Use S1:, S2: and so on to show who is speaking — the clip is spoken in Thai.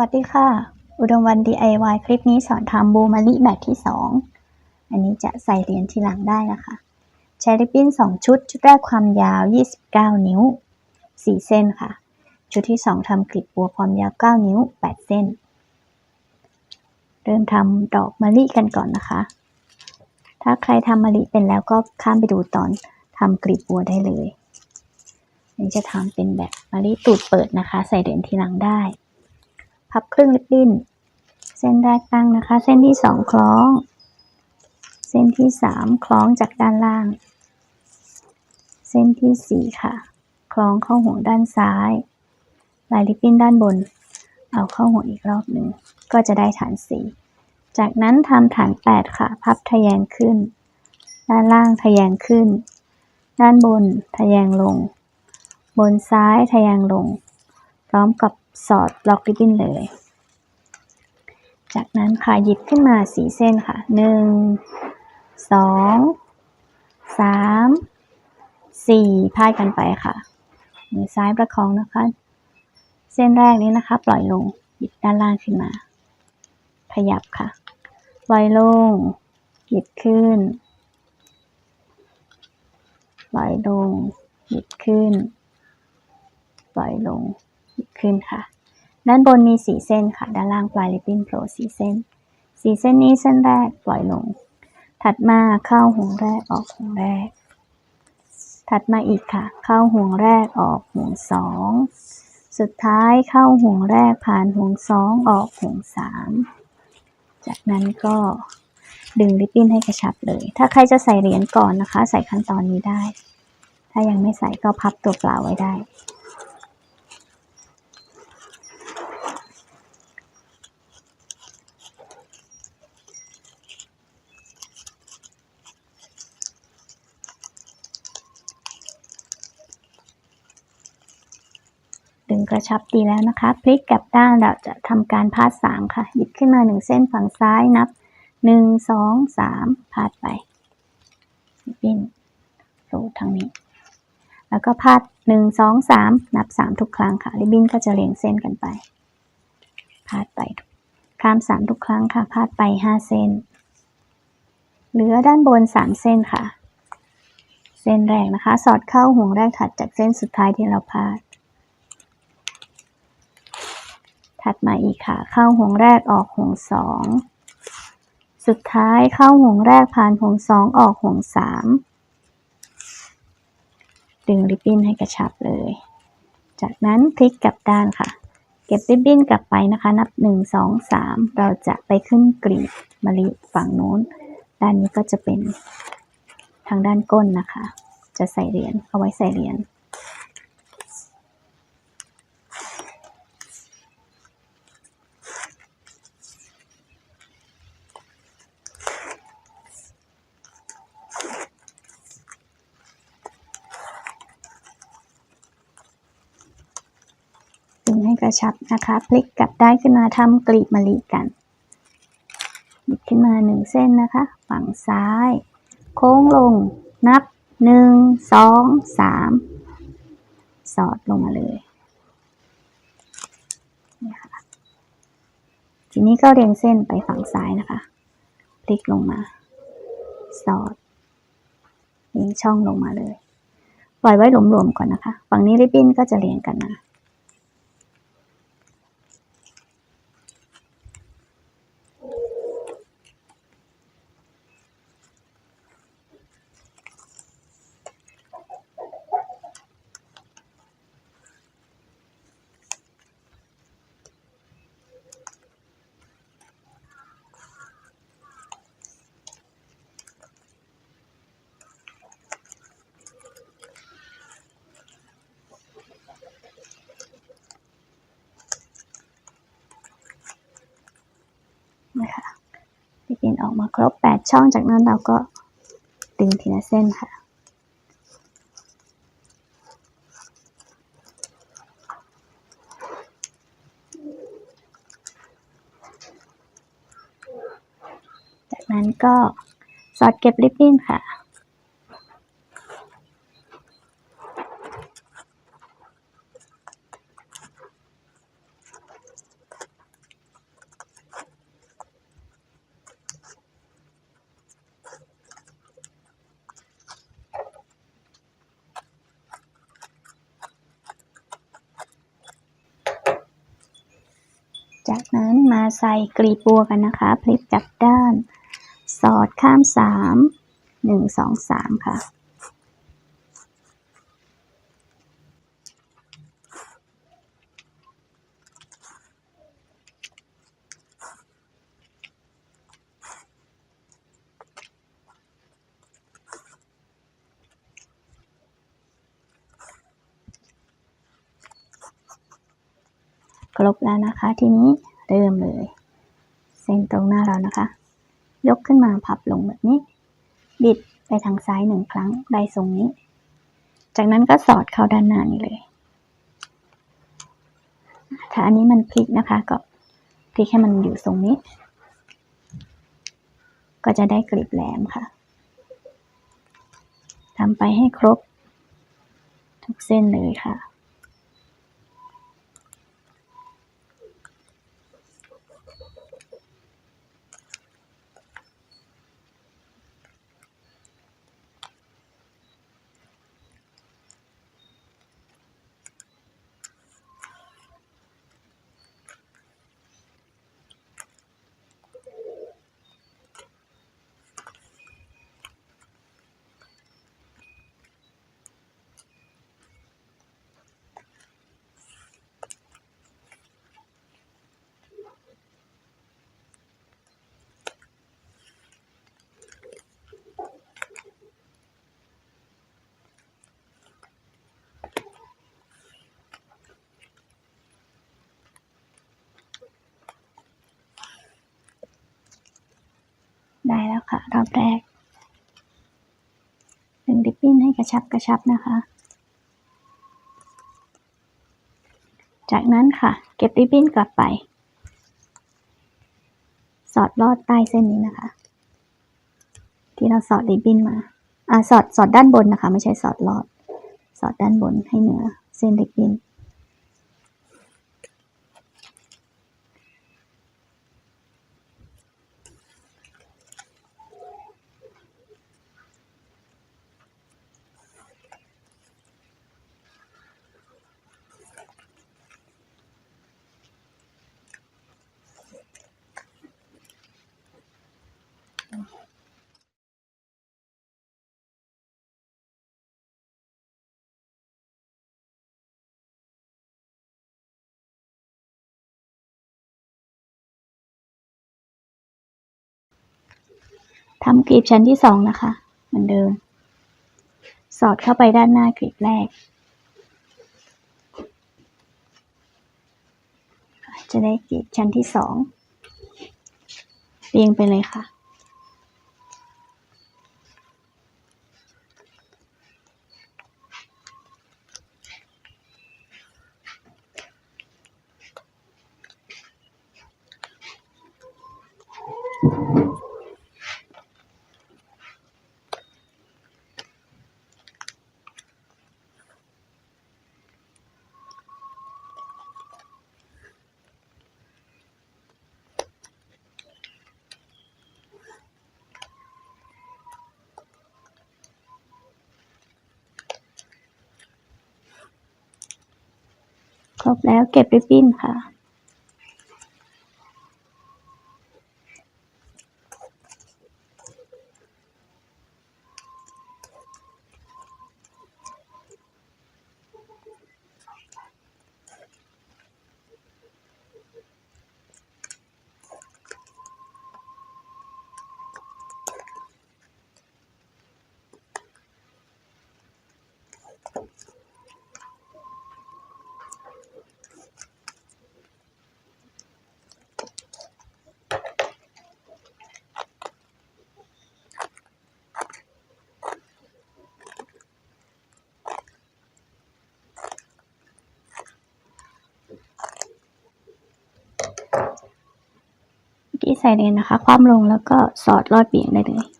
S1: วัสดีค่ะ อุดมวัน DIY คลิปนี้สอนทำบูมาลิแบบที่ 2 อันนี้จะใส่เหรียญทีหลังได้นะคะ ใช้ริบบิ้น 2 ชุด ชุดแรกความยาว 29 นิ้ว 4 เส้นค่ะ ชุดที่ 2ทำกลีบบัวความยาว 9 นิ้ว 8 เส้น เริ่มทำดอกมะลิกันก่อนนะคะ ถ้าใครทำมะลิเป็นแล้วก็ข้ามไปดูตอนทำกลีบบัวได้เลยอันนี้จะทำเป็นแบบมะลิตูดเปิดนะคะ ใส่เหรียญทีหลังได้ พับครึ่งริบบิ้น เส้นแรกตั้งนะคะ เส้นที่สองคล้อง เส้นที่สามคล้องจากด้านล่าง เส้นที่สี่ค่ะ คล้องเข้าห่วงด้านซ้าย ลายริบบิ้นด้านบน เอาเข้าห่วงอีกรอบหนึ่ง ก็จะได้ฐานสี่จากนั้นทำฐานแปดค่ะ พับทะแยงขึ้น ด้านล่างทะแยงขึ้น ด้านบนทะแยงลง บนซ้ายทะแยงลง พร้อมกับ สอดล็อกริบบิ้นเลย จากนั้นค่ะหยิบขึ้นมาสีเส้นค่ะหนึ่งสองสามสี่พาดกันไปค่ะ มือซ้ายประคองนะคะ เส้นแรกนี้นะคะ ปล่อยลงหยิบด้านล่างขึ้นมา ขยับค่ะ ปล่อยลง หยิบขึ้น ปล่อยลง หยิบขึ้น ปล่อยลงหยิบ ขึ้นค่ะ ด้านบนมีสีเส้นค่ะ ด้านล่างปลายริบบิ้นโผล่สีเส้น สีเส้นนี้เส้นแรกปล่อยลง ถัดมาเข้าห่วงแรกออกห่วงแรก ถัดมาอีกค่ะ เข้าห่วงแรกออกห่วงสองสุดท้ายเข้าห่วงแรกผ่านห่วงสองออกห่วงสามจากนั้นก็ดึงริบบิ้นให้กระชับเลย ถ้าใครจะใส่เหรียญก่อนนะคะ ใส่ขั้นตอนนี้ได้ ถ้ายังไม่ใส่ก็พับตัวเปล่าไว้ได้ กระชับดีแล้วนะคะ พลิกกลับด้านเราจะทำการพาดสามค่ะ หยิบขึ้นมาหนึ่งเส้นฝั่งซ้ายนับหนึ่งสองสามพาดไปริบบิ้นโรทางนี้ แล้วก็พาดหนึ่งสองสามนับสามทุกครั้งค่ะริบบิ้นก็จะเรียงเส้นกันไป พาดไปข้ามสามทุกครั้งค่ะ พาดไปห้าเส้น เหลือด้านบนสามเส้นค่ะ เส้นแรกนะคะ สอดเข้าห่วงแรกถัดจากเส้นสุดท้ายที่เราพาด ถัดมาอีกค่ะ เข้าห่วงแรกออกห่วงสอง สุดท้ายเข้าห่วงแรกผ่านห่วงสองออกห่วงสามดึงริบบิ้นให้กระชับเลย จากนั้นพลิกกลับด้านค่ะ เก็บริบบิ้นกลับไปนะคะ นับหนึ่งสองสามเราจะไปขึ้นกรีบมะลิฝั่งโน้น ด้านนี้ก็จะเป็นทางด้านก้นนะคะ จะใส่เหรียญเอาไว้ใส่เหรียญ กระชับนะคะพลิกกลับได้ขึ้นมาทำกลีบมะลิกันหยิบขึ้นมาหนึ่งเส้นนะคะ ฝั่งซ้าย โค้งลง นับหนึ่งสองสามสอดลงมาเลยนี่ค่ะทีนี้ก็เรียงเส้นไปฝั่งซ้ายนะคะ พลิกลงมา สอดเรียงช่องลงมาเลย ปล่อยไว้หลวมๆก่อนนะคะ ฝั่งนี้ริบบิ้นก็จะเรียงกันมา ออกมาครบ 8 ช่องจากนั้นเราก็ดึงทีละเส้นค่ะ จากนั้นก็สอดเก็บริบบิ้นค่ะ จากนั้นมาใส่กลีบบัวกันนะคะ พลิกกลับด้าน สอดข้ามสามหนึ่งสองสามค่ะ บแล้วนะคะ ทีนี้เริ่มเลย เส้นตรงหน้าเรานะคะ ยกขึ้นมาพับลงแบบนี้ บิดไปทางซ้ายหนึ่งครั้งได้ทรงนี้ จากนั้นก็สอดเข้าด้านหน้านี้เลย ถ้าอันนี้มันพลิกนะคะก็พลิกให้มันอยู่ทรงนี้ ก็จะได้กลีบแหลมค่ะทำไปให้ครบ ทุกเส้นเลยค่ะ ได้แล้วค่ะ รอบแรกดึงริบบิ้นให้กระชับกระชับนะคะ จากนั้นค่ะ เก็บริบบิ้นกลับไป สอดลอดใต้เส้นนี้นะคะ ที่เราสอดริบบิ้นมาอ่าสอดสอดด้านบนนะคะ ไม่ใช่สอดลอด สอดด้านบนให้เหนือเส้นริบบิ้น ทำกลีบชั้นที่สองนะคะ เหมือนเดิม สอดเข้าไปด้านหน้ากลีบแรก จะได้กลีบชั้นที่สองเรียงไปเลยค่ะ ครบแล้วเก็บริบบิ้นค่ะ ที่ใส่เลนนะคะ ความลงแล้วก็สอดลอดเบี่ยงได้เลย